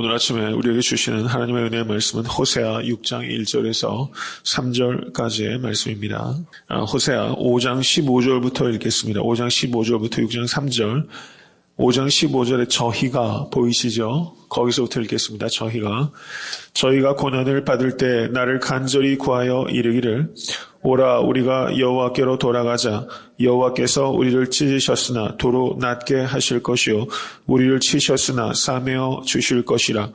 오늘 아침에 우리에게 주시는 하나님의 은혜의 말씀은 호세아 6장 1절에서 3절까지의 말씀입니다. 아, 호세아 5장 15절부터 읽겠습니다. 5장 15절부터 6장 3절. 5장 15절에 저희가 보이시죠? 거기서부터 읽겠습니다. 저희가 저희가 고난을 받을 때 나를 간절히 구하여 이르기를 오라 우리가 여호와께로 돌아가자 여호와께서 우리를 찢으셨으나 도로 낮게 하실 것이요 우리를 치셨으나 싸매어 주실 것이라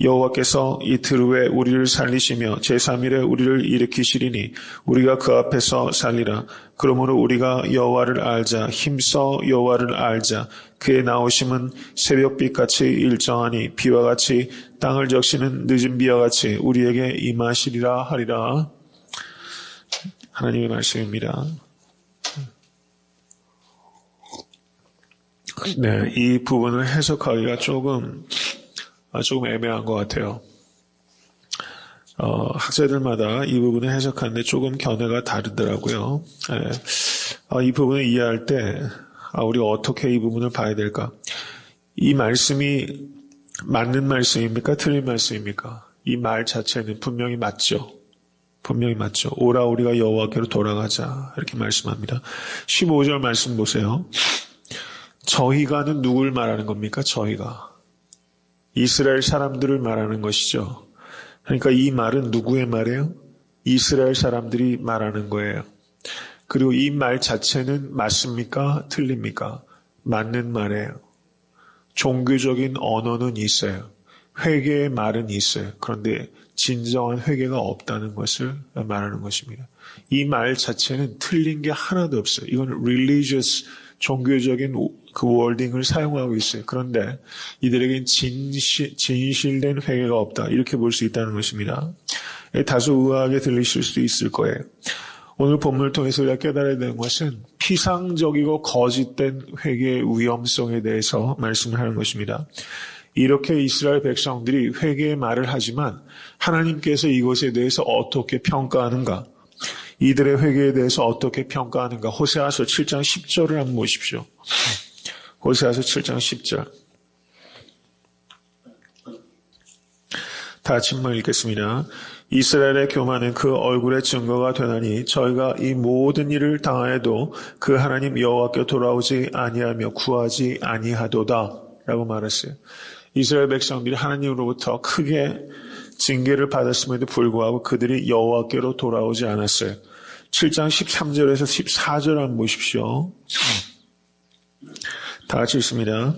여호와께서 이틀 후에 우리를 살리시며 제3일에 우리를 일으키시리니 우리가 그 앞에서 살리라. 그러므로 우리가 여호와를 알자 힘써 여호와를 알자. 그의 나오심은 새벽빛같이 일정하니 비와 같이 땅을 적시는 늦은 비와 같이 우리에게 임하시리라 하리라. 하나님의 말씀입니다. 네, 이 부분을 해석하기가 조금 아, 조금 애매한 것 같아요. 어, 학자들마다 이 부분을 해석하는데 조금 견해가 다르더라고요. 예. 아, 이 부분을 이해할 때 아, 우리가 어떻게 이 부분을 봐야 될까? 이 말씀이 맞는 말씀입니까? 틀린 말씀입니까? 이 말 자체는 분명히 맞죠. 분명히 맞죠. 오라 우리가 여호와께로 돌아가자 이렇게 말씀합니다. 15절 말씀 보세요. 저희가는 누굴 말하는 겁니까? 저희가 이스라엘 사람들을 말하는 것이죠. 그러니까 이 말은 누구의 말이에요? 이스라엘 사람들이 말하는 거예요. 그리고 이 말 자체는 맞습니까? 틀립니까? 맞는 말이에요. 종교적인 언어는 있어요. 회개의 말은 있어요. 그런데 진정한 회개가 없다는 것을 말하는 것입니다. 이 말 자체는 틀린 게 하나도 없어요. 이건 religious 종교적인 그 월딩을 사용하고 있어요. 그런데 이들에겐 진실, 진실된 회개가 없다. 이렇게 볼 수 있다는 것입니다. 다소 의아하게 들리실 수도 있을 거예요. 오늘 본문을 통해서 우리가 깨달아야 되는 것은 피상적이고 거짓된 회개의 위험성에 대해서 말씀을 하는 것입니다. 이렇게 이스라엘 백성들이 회개의 말을 하지만 하나님께서 이것에 대해서 어떻게 평가하는가? 이들의 회개에 대해서 어떻게 평가하는가? 호세아서 7장 10절을 한번 보십시오. 호세아서 7장 10절. 다 같이 한번 읽겠습니다. 이스라엘의 교만은 그 얼굴의 증거가 되나니 저희가 이 모든 일을 당하여도 그 하나님 여호와께 돌아오지 아니하며 구하지 아니하도다 라고 말했어요. 이스라엘 백성들이 하나님으로부터 크게 징계를 받았음에도 불구하고 그들이 여호와께로 돌아오지 않았어요. 7장 13절에서 14절 한번 보십시오. 다 같이 읽습니다.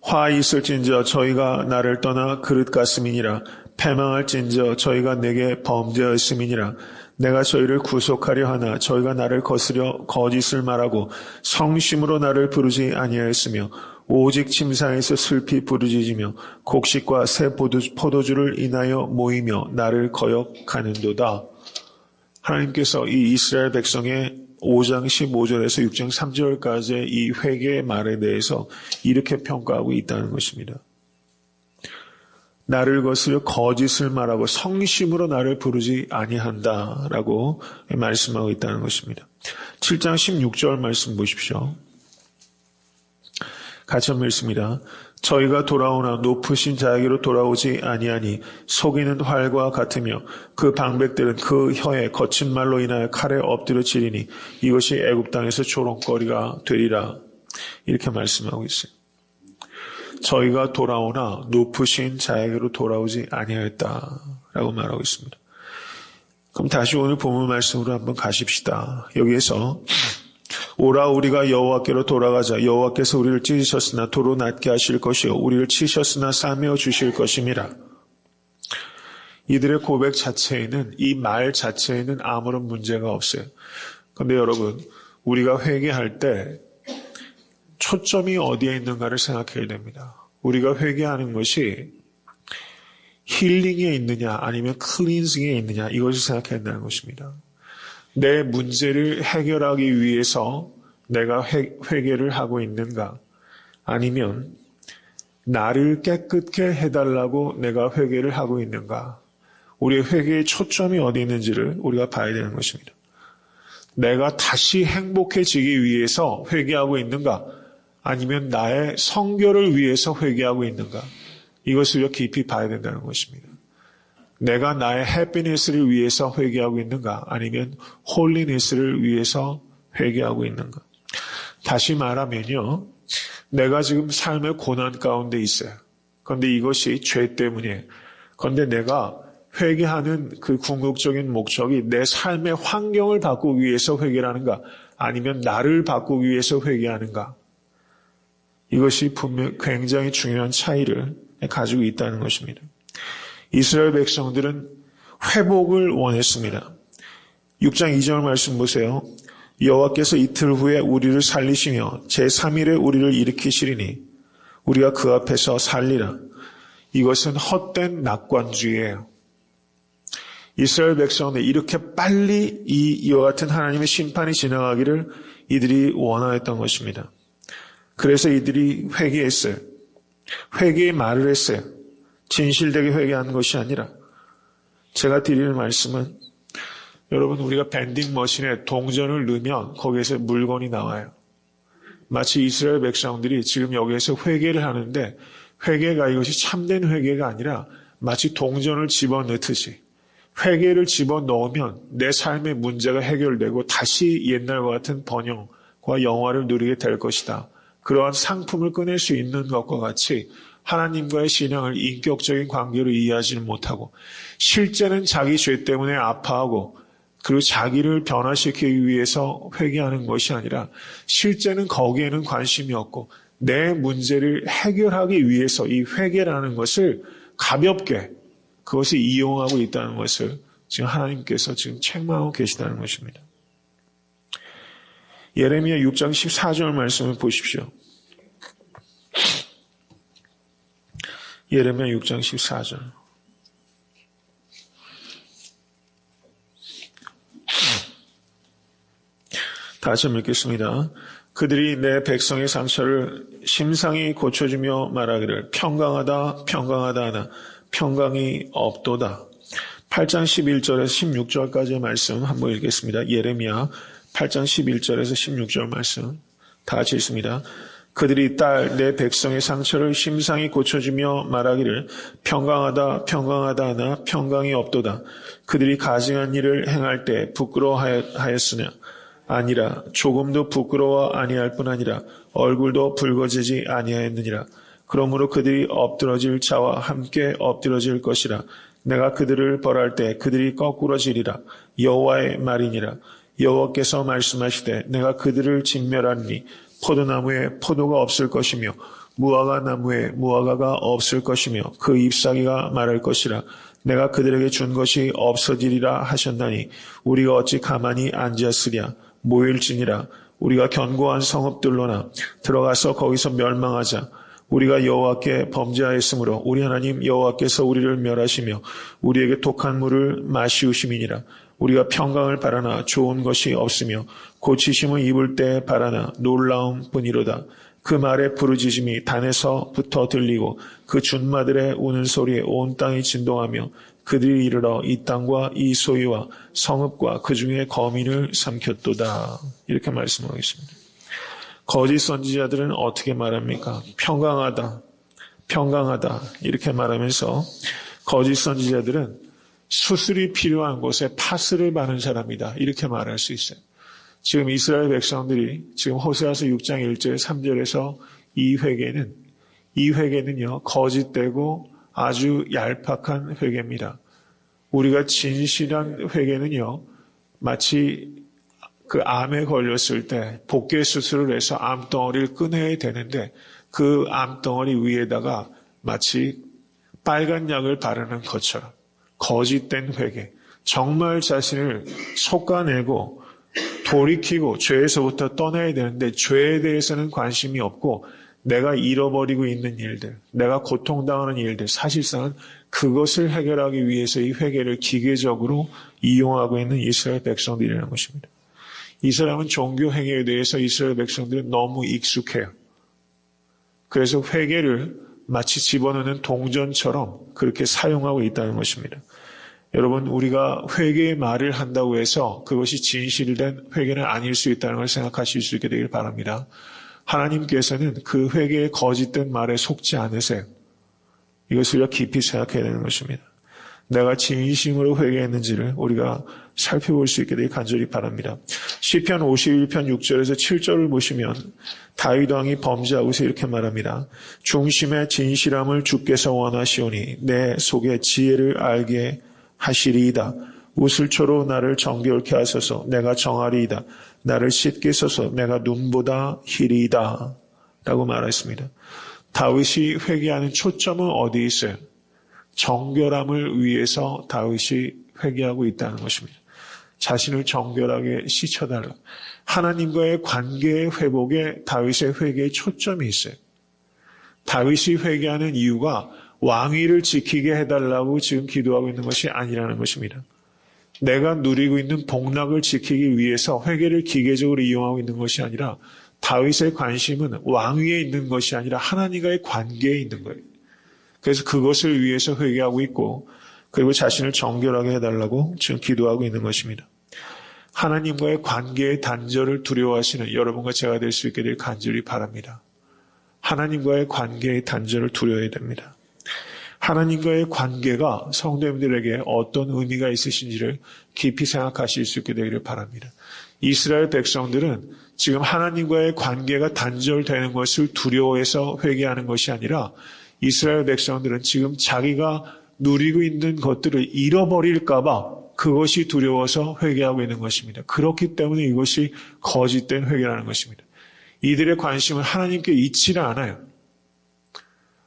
화 있을진저 저희가 나를 떠나 그릇 같음이니라 패망할진저 저희가 내게 범죄하였음이니라 내가 저희를 구속하려 하나 저희가 나를 거스려 거짓을 말하고 성심으로 나를 부르지 아니하였으며 오직 침상에서 슬피 부르짖으며 곡식과 새 포도주를 인하여 모이며 나를 거역하는도다. 하나님께서 이 이스라엘 백성의 5장 15절에서 6장 3절까지의 이 회개의 말에 대해서 이렇게 평가하고 있다는 것입니다. 나를 거스려 거짓을 말하고 성심으로 나를 부르지 아니한다라고 말씀하고 있다는 것입니다. 7장 16절 말씀 보십시오. 같이 한번 읽습니다. 저희가 돌아오나 높으신 자에게로 돌아오지 아니하니 속이는 활과 같으며 그 방백들은 그 혀에 거친 말로 인하여 칼에 엎드려 지리니 이것이 애굽 땅에서 조롱거리가 되리라 이렇게 말씀하고 있어요. 저희가 돌아오나 높으신 자에게로 돌아오지 아니하였다라고 말하고 있습니다. 그럼 다시 오늘 본문 말씀으로 한번 가십시다. 여기에서 오라 우리가 여호와께로 돌아가자 여호와께서 우리를 찢으셨으나 도로 낮게 하실 것이요 우리를 치셨으나 싸매어 주실 것임이라. 이들의 고백 자체에는 이 말 자체에는 아무런 문제가 없어요. 그런데 여러분 우리가 회개할 때 초점이 어디에 있는가를 생각해야 됩니다. 우리가 회개하는 것이 힐링에 있느냐 아니면 클린징에 있느냐 이것을 생각해야 한다는 것입니다. 내 문제를 해결하기 위해서 내가 회, 회개를 하고 있는가? 아니면 나를 깨끗게 해달라고 내가 회개를 하고 있는가? 우리의 회개의 초점이 어디 있는지를 우리가 봐야 되는 것입니다. 내가 다시 행복해지기 위해서 회개하고 있는가? 아니면 나의 성결을 위해서 회개하고 있는가? 이것을 깊이 봐야 된다는 것입니다. 내가 나의 해피니스를 위해서 회개하고 있는가? 아니면 홀리니스를 위해서 회개하고 있는가? 다시 말하면요. 내가 지금 삶의 고난 가운데 있어요. 그런데 이것이 죄 때문이에요 그런데 내가 회개하는 그 궁극적인 목적이 내 삶의 환경을 바꾸기 위해서 회개를 하는가? 아니면 나를 바꾸기 위해서 회개하는가 이것이 분명 굉장히 중요한 차이를 가지고 있다는 것입니다. 이스라엘 백성들은 회복을 원했습니다. 6장 2절 말씀 보세요. 여호와께서 이틀 후에 우리를 살리시며 제3일에 우리를 일으키시리니 우리가 그 앞에서 살리라. 이것은 헛된 낙관주의예요. 이스라엘 백성은 이렇게 빨리 이 이와 같은 하나님의 심판이 지나가기를 이들이 원하였던 것입니다. 그래서 이들이 회개했어요. 회개의 말을 했어요. 진실되게 회개하는 것이 아니라 제가 드리는 말씀은 여러분 우리가 밴딩 머신에 동전을 넣으면 거기에서 물건이 나와요. 마치 이스라엘 백성들이 지금 여기에서 회개를 하는데 회개가 이것이 참된 회개가 아니라 마치 동전을 집어넣듯이 회개를 집어넣으면 내 삶의 문제가 해결되고 다시 옛날과 같은 번영과 영화를 누리게 될 것이다. 그러한 상품을 꺼낼 수 있는 것과 같이 하나님과의 신앙을 인격적인 관계로 이해하지는 못하고 실제는 자기 죄 때문에 아파하고 그리고 자기를 변화시키기 위해서 회개하는 것이 아니라 실제는 거기에는 관심이 없고 내 문제를 해결하기 위해서 이 회개라는 것을 가볍게 그것을 이용하고 있다는 것을 지금 하나님께서 지금 책망하고 계시다는 것입니다. 예레미야 6장 14절 말씀을 보십시오. 예레미야 6장 14절. 다시 읽겠습니다. 그들이 내 백성의 상처를 심상히 고쳐주며 말하기를 평강하다 평강하다 하나 평강이 없도다. 8장 11절에서 16절까지의 말씀 한번 읽겠습니다. 예레미야 8장 11절에서 16절 말씀 다 같이 읽습니다. 그들이 딸 내 백성의 상처를 심상히 고쳐주며 말하기를 평강하다 평강하다 하나 평강이 없도다. 그들이 가증한 일을 행할 때 부끄러워하였으냐 아니라 조금도 부끄러워 아니할 뿐 아니라 얼굴도 붉어지지 아니하였느니라. 그러므로 그들이 엎드러질 자와 함께 엎드러질 것이라. 내가 그들을 벌할 때 그들이 거꾸러지리라. 여호와의 말이니라. 여호와께서 말씀하시되 내가 그들을 진멸하니 포도나무에 포도가 없을 것이며 무화과 나무에 무화과가 없을 것이며 그 잎사귀가 마를 것이라. 내가 그들에게 준 것이 없어지리라 하셨나니 우리가 어찌 가만히 앉았으랴? 모일지니라. 우리가 견고한 성읍들로나 들어가서 거기서 멸망하자. 우리가 여호와께 범죄하였으므로 우리 하나님 여호와께서 우리를 멸하시며 우리에게 독한 물을 마시우심이니라 우리가 평강을 바라나 좋은 것이 없으며 고치심을 입을 때 바라나 놀라움 뿐이로다. 그 말의 부르짖음이 단에서부터 들리고 그 준마들의 우는 소리에 온 땅이 진동하며 그들이 이르러 이 땅과 이 소유와 성읍과 그 중에 거민을 삼켰도다. 이렇게 말씀하겠습니다. 거짓 선지자들은 어떻게 말합니까? 평강하다, 평강하다 이렇게 말하면서 거짓 선지자들은 수술이 필요한 곳에 파스를 바는 사람이다. 이렇게 말할 수 있어요. 지금 이스라엘 백성들이 지금 호세아서 6장 1절 3절에서 이 회개는 이 회개는요 거짓되고 아주 얄팍한 회개입니다. 우리가 진실한 회개는요 마치 그 암에 걸렸을 때 복개 수술을 해서 암덩어리를 꺼내야 되는데 그 암덩어리 위에다가 마치 빨간 약을 바르는 것처럼 거짓된 회개, 정말 자신을 속아내고 돌이키고 죄에서부터 떠나야 되는데 죄에 대해서는 관심이 없고 내가 잃어버리고 있는 일들, 내가 고통당하는 일들, 사실상은 그것을 해결하기 위해서 이 회개를 기계적으로 이용하고 있는 이스라엘 백성들이라는 것입니다. 이 사람은 종교 행위에 대해서 이스라엘 백성들은 너무 익숙해요. 그래서 회개를 마치 집어넣는 동전처럼 그렇게 사용하고 있다는 것입니다. 여러분, 우리가 회개의 말을 한다고 해서 그것이 진실된 회개는 아닐 수 있다는 걸 생각하실 수 있게 되길 바랍니다. 하나님께서는 그 회개의 거짓된 말에 속지 않으세요. 이것을 깊이 생각해야 되는 것입니다. 내가 진심으로 회개했는지를 우리가 살펴볼 수 있게 되길 간절히 바랍니다. 시편 51편 6절에서 7절을 보시면 다윗 왕이 범죄하고서 이렇게 말합니다. 중심의 진실함을 주께서 원하시오니 내 속에 지혜를 알게 하시리이다. 우슬초로 나를 정결케 하소서 내가 정하리이다. 나를 씻게 소서 내가 눈보다 희리이다. 라고 말했습니다. 다윗이 회개하는 초점은 어디 있어요? 정결함을 위해서 다윗이 회개하고 있다는 것입니다. 자신을 정결하게 씻어달라. 하나님과의 관계의 회복에 다윗의 회개에 초점이 있어요. 다윗이 회개하는 이유가 왕위를 지키게 해달라고 지금 기도하고 있는 것이 아니라는 것입니다. 내가 누리고 있는 복락을 지키기 위해서 회개를 기계적으로 이용하고 있는 것이 아니라 다윗의 관심은 왕위에 있는 것이 아니라 하나님과의 관계에 있는 거예요. 그래서 그것을 위해서 회개하고 있고 그리고 자신을 정결하게 해달라고 지금 기도하고 있는 것입니다. 하나님과의 관계의 단절을 두려워하시는 여러분과 제가 될 수 있게 될 간절히 바랍니다. 하나님과의 관계의 단절을 두려워해야 됩니다. 하나님과의 관계가 성도님들에게 어떤 의미가 있으신지를 깊이 생각하실 수 있게 되기를 바랍니다. 이스라엘 백성들은 지금 하나님과의 관계가 단절되는 것을 두려워해서 회개하는 것이 아니라 이스라엘 백성들은 지금 자기가 누리고 있는 것들을 잃어버릴까봐 그것이 두려워서 회개하고 있는 것입니다. 그렇기 때문에 이것이 거짓된 회개라는 것입니다. 이들의 관심은 하나님께 있지를 않아요.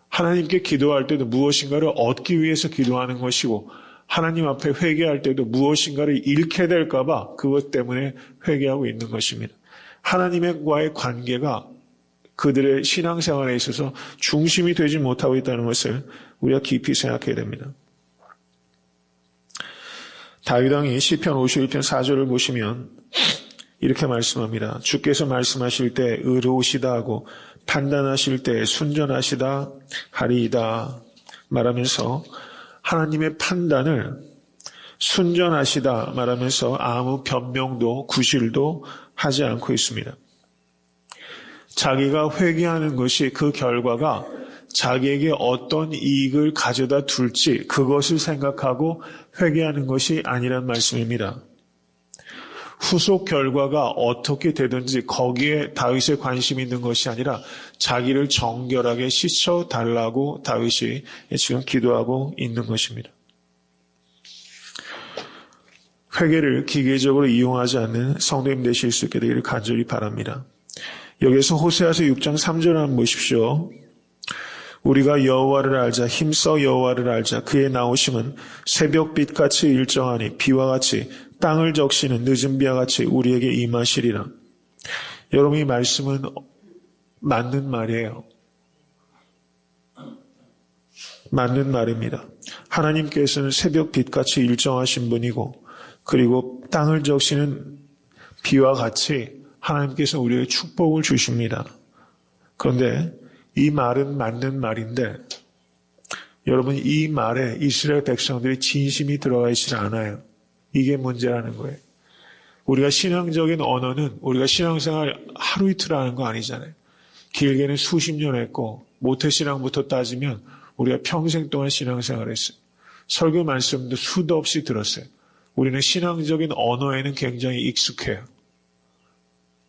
하나님께 기도할 때도 무엇인가를 얻기 위해서 기도하는 것이고 하나님 앞에 회개할 때도 무엇인가를 잃게 될까봐 그것 때문에 회개하고 있는 것입니다. 하나님과의 관계가 그들의 신앙생활에 있어서 중심이 되지 못하고 있다는 것을 우리가 깊이 생각해야 됩니다. 다윗왕이 시편 51편 4절을 보시면 이렇게 말씀합니다. 주께서 말씀하실 때 의로우시다 하고 판단하실 때 순전하시다 하리이다 말하면서 하나님의 판단을 순전하시다 말하면서 아무 변명도 구실도 하지 않고 있습니다. 자기가 회개하는 것이 그 결과가 자기에게 어떤 이익을 가져다 둘지 그것을 생각하고 회개하는 것이 아니란 말씀입니다. 후속 결과가 어떻게 되든지 거기에 다윗의 관심이 있는 것이 아니라 자기를 정결하게 씻어 달라고 다윗이 지금 기도하고 있는 것입니다. 회개를 기계적으로 이용하지 않는 성도님 되실 수 있게 되기를 간절히 바랍니다. 여기서 호세아서 6장 3절 한번 보십시오. 우리가 여호와를 알자 힘써 여호와를 알자 그의 나오심은 새벽빛 같이 일정하니 비와 같이 땅을 적시는 늦은 비와 같이 우리에게 임하시리라. 여러분 이 말씀은 맞는 말이에요. 맞는 말입니다. 하나님께서는 새벽빛 같이 일정하신 분이고 그리고 땅을 적시는 비와 같이 하나님께서 우리에게 축복을 주십니다. 그런데 이 말은 맞는 말인데 여러분 이 말에 이스라엘 백성들이 진심이 들어가 있지 않아요. 이게 문제라는 거예요. 우리가 신앙적인 언어는 우리가 신앙생활 하루 이틀 하는 거 아니잖아요. 길게는 수십 년 했고 모태신앙부터 따지면 우리가 평생 동안 신앙생활 했어요. 설교 말씀도 수도 없이 들었어요. 우리는 신앙적인 언어에는 굉장히 익숙해요.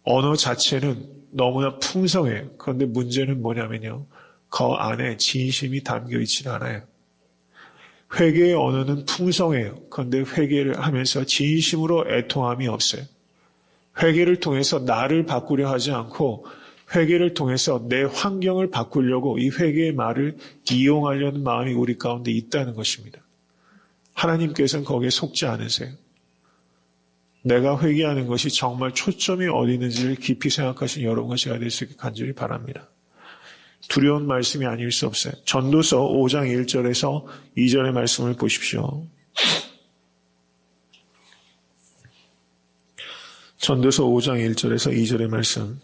언어 자체는 너무나 풍성해요. 그런데 문제는 뭐냐면요. 그 안에 진심이 담겨 있지는 않아요. 회개의 언어는 풍성해요. 그런데 회개를 하면서 진심으로 애통함이 없어요. 회개를 통해서 나를 바꾸려 하지 않고 회개를 통해서 내 환경을 바꾸려고 이 회개의 말을 이용하려는 마음이 우리 가운데 있다는 것입니다. 하나님께서는 거기에 속지 않으세요. 내가 회개하는 것이 정말 초점이 어디 있는지를 깊이 생각하신 여러분과 제가 될 수 있게 간절히 바랍니다. 두려운 말씀이 아닐 수 없어요. 전도서 5장 1절에서 2절의 말씀을 보십시오. 전도서 5장 1절에서 2절의 말씀.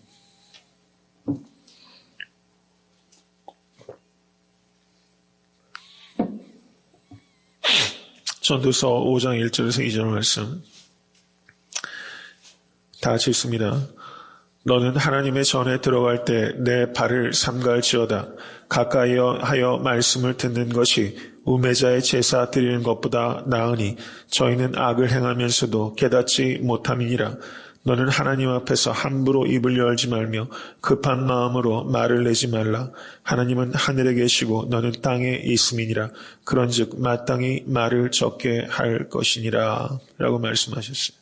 전도서 5장 1절에서 2절 말씀. 다 같이 읽습니다. 너는 하나님의 전에 들어갈 때 내 발을 삼갈지어다. 가까이 하여 말씀을 듣는 것이 우매자의 제사 드리는 것보다 나으니 저희는 악을 행하면서도 깨닫지 못함이니라. 너는 하나님 앞에서 함부로 입을 열지 말며 급한 마음으로 말을 내지 말라. 하나님은 하늘에 계시고 너는 땅에 있음이니라. 그런즉 마땅히 말을 적게 할 것이니라. 라고 말씀하셨어요.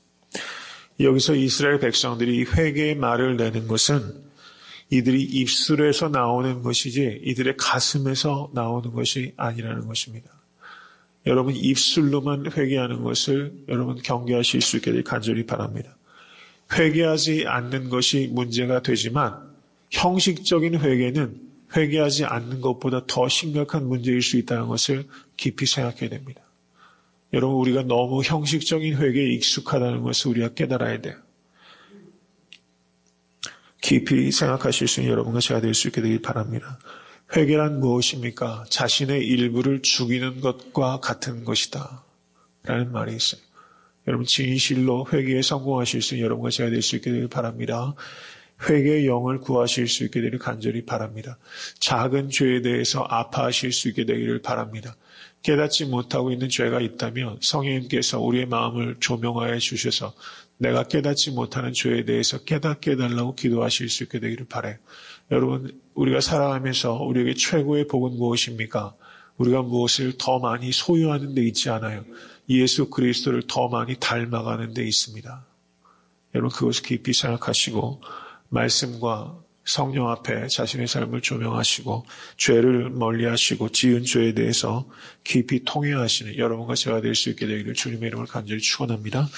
여기서 이스라엘 백성들이 회개의 말을 내는 것은 이들이 입술에서 나오는 것이지 이들의 가슴에서 나오는 것이 아니라는 것입니다. 여러분 입술로만 회개하는 것을 여러분 경계하실 수되 간절히 바랍니다. 회개하지 않는 것이 문제가 되지만 형식적인 회개는 회개하지 않는 것보다 더 심각한 문제일 수 있다는 것을 깊이 생각해야 됩니다. 여러분 우리가 너무 형식적인 회개에 익숙하다는 것을 우리가 깨달아야 돼요. 깊이 생각하실 수 있는 여러분과 제가 될 수 있게 되길 바랍니다. 회개란 무엇입니까? 자신의 일부를 죽이는 것과 같은 것이다. 라는 말이 있어요. 여러분 진실로 회개에 성공하실 수 있는 여러분과 제가 될 수 있게 되길 바랍니다. 회개의 영을 구하실 수 있게 되기를 간절히 바랍니다. 작은 죄에 대해서 아파하실 수 있게 되기를 바랍니다. 깨닫지 못하고 있는 죄가 있다면 성령님께서 우리의 마음을 조명하여 주셔서 내가 깨닫지 못하는 죄에 대해서 깨닫게 해달라고 기도하실 수 있게 되기를 바래요. 여러분 우리가 살아가면서 우리에게 최고의 복은 무엇입니까? 우리가 무엇을 더 많이 소유하는 데 있지 않아요. 예수 그리스도를 더 많이 닮아가는 데 있습니다. 여러분 그것을 깊이 생각하시고 말씀과 성령 앞에 자신의 삶을 조명하시고 죄를 멀리하시고 지은 죄에 대해서 깊이 통회하시는 여러분과 제가 될 수 있게 되기를 주님의 이름을 간절히 축원합니다.